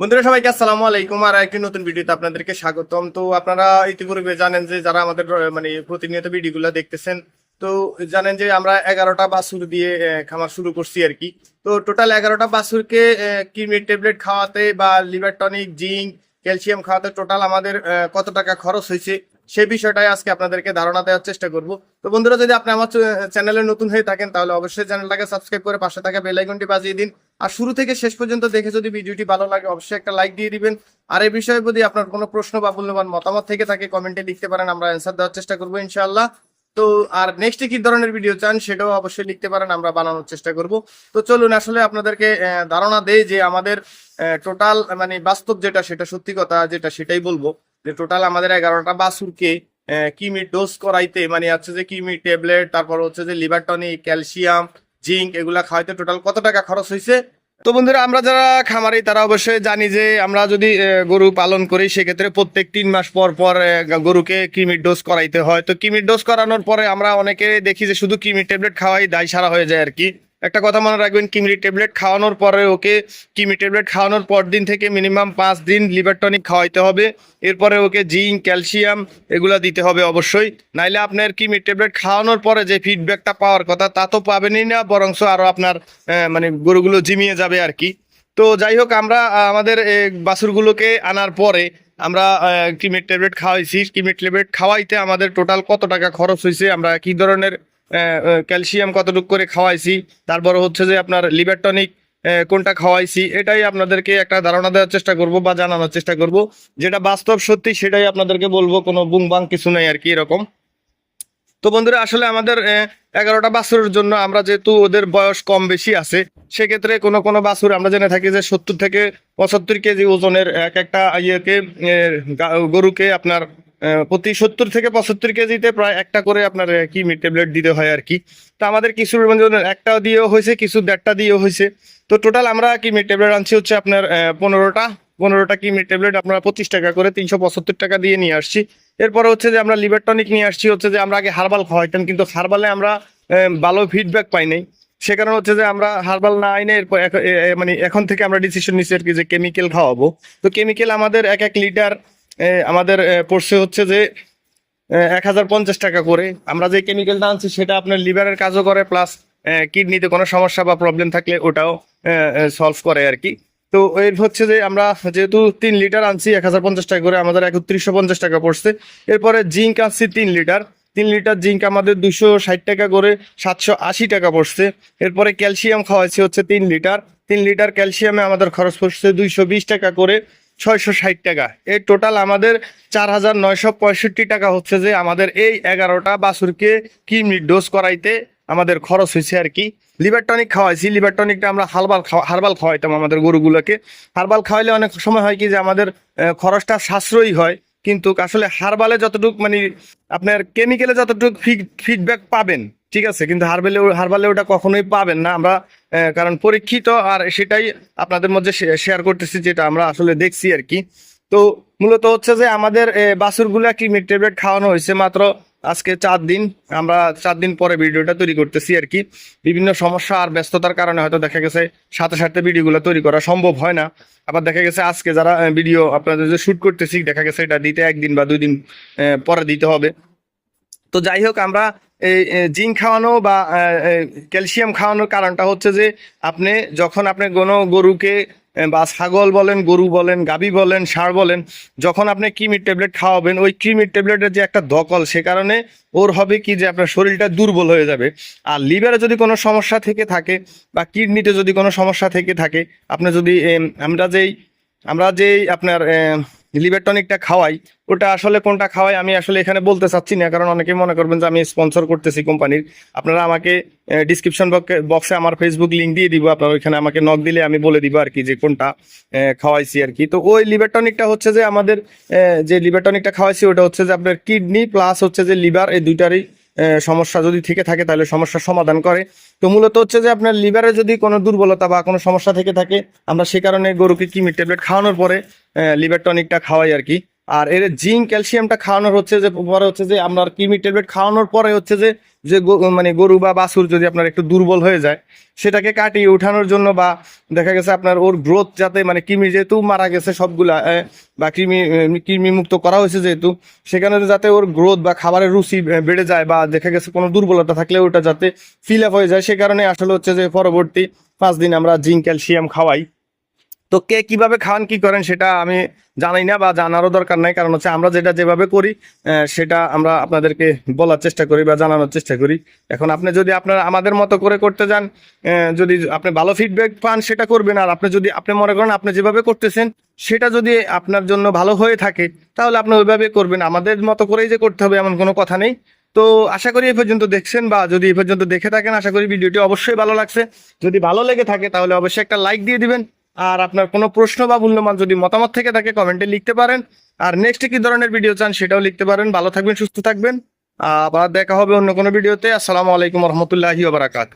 বন্ধুরা, সবাইকে আসসালামু আলাইকুম। আর একটি নতুন ভিডিওতে আপনাদেরকে স্বাগতম। তো আপনারা ইতিপূর্বে জানেন যে যারা আমাদের মানে প্রতিনিয়ত ভিডিওগুলো দেখতেছেন, তো জানেন যে আমরা এগারোটা বাসুর দিয়ে খামার শুরু করছি আর কি। তো টোটাল এগারোটা বাসুরকে কিডনির ট্যাবলেট খাওয়াতে বা লিভার টনিক, জিঙ্ক, ক্যালসিয়াম খাওয়াতে টোটাল আমাদের কত টাকা খরচ হয়েছে? সেই বিষয়টাই আজকে আপনাদেরকে ধারণা দেওয়ার চেষ্টা করব। তো বন্ধুরা, যদি আপনি আমার চ্যানেলে নতুন হয়ে থাকেন, তাহলে অবশ্যই চ্যানেলটাকে সাবস্ক্রাইব করে পাশে থাকা বেল আইকনটি বাজিয়ে দিন। আর শুরু থেকে শেষ পর্যন্ত দেখে যদি ভিডিওটি ভালো লাগে, অবশ্যই একটা লাইক দিয়ে দিবেন। আর এই বিষয়ে যদি আপনার কোনো প্রশ্ন বা মূল্যবান মতামত থেকে থাকে, কমেন্টে লিখতে পারেন, আমরা অ্যান্সার দেওয়ার চেষ্টা করব ইনশাআল্লাহ। তো আর নেক্সট কি ধরনের ভিডিও চান, সেটাও অবশ্যই লিখতে পারেন, আমরা বানানোর চেষ্টা করব। তো চলুন, আসলে আপনাদেরকে ধারণা দেই যে আমাদের টোটাল মানে বাস্তব যেটা, সেটা সত্যি কথা, যেটা সেটাই বলব। টোটাল আমাদের এগারোটা বাসুরকে কিমি ডোজ করাইতে মানে হচ্ছে যে কিমি ট্যাবলেট তারপর হচ্ছে যে লিভার টনিক ক্যালসিয়াম জিঙ্ক এগুলা খাওয়াইতে টোটাল কত টাকা খরচ হয়েছে তো বন্ধুরা, আমরা যারা খামারি, তারা অবশ্যই জানি যে আমরা যদি গরু পালন করি, সেক্ষেত্রে প্রত্যেক তিন মাস পর পর গরুকে কিমির ডোজ করাইতে হয়। তো কিমির ডোজ করানোর পরে আমরা অনেকে দেখি যে শুধু কিমির ট্যাবলেট খাওয়াই দায় সারা হয়ে যায় আর কি। একটা কথা মনে রাখবেন, কিমির ট্যাবলেট খাওয়ানোর পরে ওকে কিমি ট্যাবলেট খাওয়ানোর পর দিন থেকে মিনিমাম পাঁচ দিন লিভার টনিক খাওয়াইতে হবে। এরপরে ওকে জিঙ্ক, ক্যালসিয়াম এগুলো দিতে হবে অবশ্যই। নাইলে আপনার কিমি ট্যাবলেট খাওয়ানোর পরে যে ফিডব্যাকটা পাওয়ার কথা, তা তো পাবেনই না বরংস আরও আপনার মানে গরুগুলো জিমিয়ে যাবে আর কি। তো যাই হোক, আমরা আমাদের বাছুরগুলোকে আনার পরে আমরা কিমির ট্যাবলেট খাওয়াইছি। কিমির ট্যাবলেট খাওয়াইতে আমাদের টোটাল কত টাকা খরচ হয়েছে আমরা কি ধরনের ক্যালসিয়াম কতটুকু করে খাওয়াইছি, তারপর হচ্ছে যে আপনার লিভার টনিক কোনটা খাওয়াইছি, এটাই আপনাদেরকে একটা ধারণা দেওয়ার চেষ্টা করব বা জানানোর চেষ্টা করব। যেটা বাস্তব সত্যি সেটাই আপনাদেরকে বলব, কোনো বুং বাং কিছু নেই আর কি এরকম। তো বন্ধুরা, আসলে আমাদের এগারোটা বাছুরের জন্য আমরা যেহেতু ওদের বয়স কম বেশি আছে, সেক্ষেত্রে কোনো কোনো বাছুর আমরা জেনে থাকি যে সত্তর থেকে পঁচাত্তর কেজি ওজনের এক একটা ইয়েকে গরুকে আপনার প্রতি সত্তর থেকে পঁচাত্তর কেজিতে প্রায় একটা করে আপনার কি ট্যাবলেট দিতে হয় আর কি। তো আমাদের কিছু মানে একটা দিয়েও হয়েছে, কিছু দেড়টা দিয়েও হয়েছে। তো টোটাল আমরা কি ট্যাবলেট আনছি হচ্ছে আপনার পনেরোটা পনেরোটা কি ট্যাবলেট আমরা পঁচিশ টাকা করে তিনশো পঁচাত্তর টাকা দিয়ে নিয়ে আসছি। এরপরে হচ্ছে যে আমরা লিভার টনিক নিয়ে আসছি হচ্ছে যে আমরা আগে হার্বাল খাওয়াইতাম, কিন্তু হার্বালে আমরা ভালো ফিডব্যাক পাই নাই। সে কারণে হচ্ছে যে আমরা হার্বাল না আইনে এরপর মানে এখন থেকে আমরা ডিসিশন নিচ্ছি আর কি যে কেমিক্যাল খাওয়াবো। তো কেমিক্যাল আমাদের এক এক লিটার আমাদের পড়ছে হচ্ছে যে এক হাজার পঞ্চাশ টাকা করে, আমরা যে কেমিক্যালটা আনছি সেটা আপনার লিভারের কাজও করে প্লাস কিডনিতে কোনো সমস্যা বা প্রবলেম থাকলে ওটাও সলভ করে আর কি। তো এর হচ্ছে যে, আমরা যেহেতু তিন লিটার আনছি, এক হাজার পঞ্চাশ টাকা করে, আমাদের একত্রিশশো পঞ্চাশ টাকা পড়ছে। এরপরে জিঙ্ক আনছি তিন লিটার তিন লিটার জিঙ্ক আমাদের দুশো ষাট টাকা করে, সাতশো আশি টাকা পড়ছে। এরপরে ক্যালসিয়াম খাওয়াইছি হচ্ছে তিন লিটার তিন লিটার ক্যালসিয়ামে আমাদের খরচ পড়ছে দুইশো বিশ টাকা করে। ছয়শো ষাট টাকা। এই টোটাল আমাদের চার হাজার নয়শো পঁয়ষট্টি টাকা হচ্ছে যে আমাদের এই এগারোটা বাছুরকে কিডনি ডোজ করাইতে আমাদের খরচ হয়েছে আর কি। লিভার টনিক খাওয়াইছি লিভার টনিকটা আমরা হারবাল হারবাল খাওয়াইতাম আমাদের গরুগুলোকে। হারবাল খাওয়াইলে অনেক সময় হয় কি যে আমাদের খরচটা সাশ্রয়ী হয়, কিন্তু আসলে হারবালে যতটুক মানে আপনার কেমিক্যালে যতটুক ফিডব্যাক পাবেন ঠিক আছে, কিন্তু হারবালে হারবালে ওটা কখনোই পাবেন না। আমরা কারণ পরীক্ষিত আর সেটাই আপনাদের মধ্যে শেয়ার করতেছি, যেটা আমরা আসলে দেখছি আর কি। তো মূলত হচ্ছে যে আমাদের বাছুরগুলা কি মিড ট্যাবলেট খাওয়ানো হয়েছে মাত্র আজকে চার দিন। আমরা চার দিন পরে ভিডিওটা তৈরি করতেছি আর কি। বিভিন্ন সমস্যা আর ব্যস্ততার কারণে হয়তো দেখা গেছে সাথে সাথে ভিডিওগুলো তৈরি করা সম্ভব হয় না। আবার দেখা গেছে আজকে যারা ভিডিও আপনাদের যে শ্যুট করতেছি, দেখা গেছে এটা দিতে একদিন বা দুই দিন পরে দিতে হবে। তো যাই হোক, আমরা জিঙ্ক খাওয়ানো বা ক্যালসিয়াম খাওয়ানোর কারণটা হচ্ছে যে আপনি যখন আপনি কোনো গরুকে বা ছাগল বলেন, গরু বলেন, গাভী বলেন, ষাঁড় বলেন, যখন আপনি কিমির ট্যাবলেট খাওয়াবেন, ওই কিমির ট্যাবলেটের যে একটা দকল সে কারণে ওর হবে কি যে আপনার শরীরটা দুর্বল হয়ে যাবে। আর লিভারে যদি কোনো সমস্যা থেকে থাকে বা কিডনিতে যদি কোনো সমস্যা থেকে থাকে, আপনি যদি আমরা যেই আমরা যেই আপনার লিভার টনিকটা খাওয়াই, ওটা আসলে কোনটা খাওয়াই আমি আসলে এখানে বলতে চাচ্ছি না, কারণ অনেকে মনে করবেন যে আমি স্পন্সর করতেছি কোম্পানির। আপনারা আমাকে ডিসক্রিপশন বক্সে আমার ফেসবুক লিঙ্ক দিয়ে দিব, আপনারা ওইখানে আমাকে নক দিলে আমি বলে দিব আর কি যে কোনটা খাওয়াইছি আর কি। তো ওই লিভার টনিকটা হচ্ছে যে আমাদের যে লিভার টনিকটা খাওয়াইছি, ওটা হচ্ছে যে আপনার কিডনি প্লাস হচ্ছে যে লিভার এই দুইটারই সমস্যা যদি থেকে থাকে তাহলে সমস্যার সমাধান করে। তো মূলত হচ্ছে যে আপনার লিভারে যদি কোনো দুর্বলতা বা কোনো সমস্যা থেকে থাকে, আমরা সে কারণে গরুকে কিমি ট্যাবলেট খাওয়ানোর পরে লিভার টনিকটা খাওয়াই আর কি। আর এর জিঙ্ক ক্যালসিয়ামটা খাওয়ানোর হচ্ছে যে, পরে হচ্ছে যে আপনার কিমি ট্যাবলেট খাওয়ানোর পরে হচ্ছে যে যে মানে গরু বা বাছুর যদি আপনার একটু দুর্বল হয়ে যায়, সেটাকে কাটিয়ে উঠানোর জন্য বা দেখা গেছে আপনার ওর গ্রোথ যাতে মানে কৃমি যেহেতু মারা গেছে সবগুলা বা কৃমি কৃমি মুক্ত করা হয়েছে যেহেতু, সেখানে যাতে ওর গ্রোথ বা খাবারের রুচি বেড়ে যায় বা দেখা গেছে কোনো দুর্বলতা থাকলে ওটা যাতে ফিল আপ হয়ে যায়, সে কারণে আসলে হচ্ছে যে, পরবর্তী পাঁচ দিন আমরা জিঙ্ক ক্যালসিয়াম খাওয়াই। তো কে কীভাবে খাওয়ান কি করেন সেটা আমি জানাই না বা জানারও দরকার নাই। কারণ হচ্ছে আমরা যেটা যেভাবে করি সেটা আমরা আপনাদেরকে বলার চেষ্টা করি বা জানানোর চেষ্টা করি। এখন আপনি যদি আপনার, আমাদের মতো করে করতে যান যদি আপনি ভালো ফিডব্যাক পান, সেটা করবেন। আর আপনি যদি, আপনি মনে করেন আপনি যেভাবে করতেছেন, সেটা যদি আপনার জন্য ভালো হয়ে থাকে, তাহলে আপনি ওইভাবে করবেন। আমাদের মতো করেই যে করতে হবে এমন কোনো কথা নেই। তো আশা করি এ পর্যন্ত দেখছেন বা যদি এ পর্যন্ত দেখে থাকেন, আশা করি ভিডিওটি অবশ্যই ভালো লাগছে। যদি ভালো লেগে থাকে, তাহলে অবশ্যই একটা লাইক দিয়ে দিবেন। আর আপনার কোনো প্রশ্ন বা মূল্যমান যদি মতামত থেকে থাকে কমেন্টে লিখতে পারেন। আর নেক্সট কি ধরনের ভিডিও চান সেটাও লিখতে পারেন। ভালো থাকবেন, সুস্থ থাকবেন। আবার দেখা হবে অন্য কোনো ভিডিওতে আসসালামু আলাইকুম রহমতুল্লাহি বারাকাত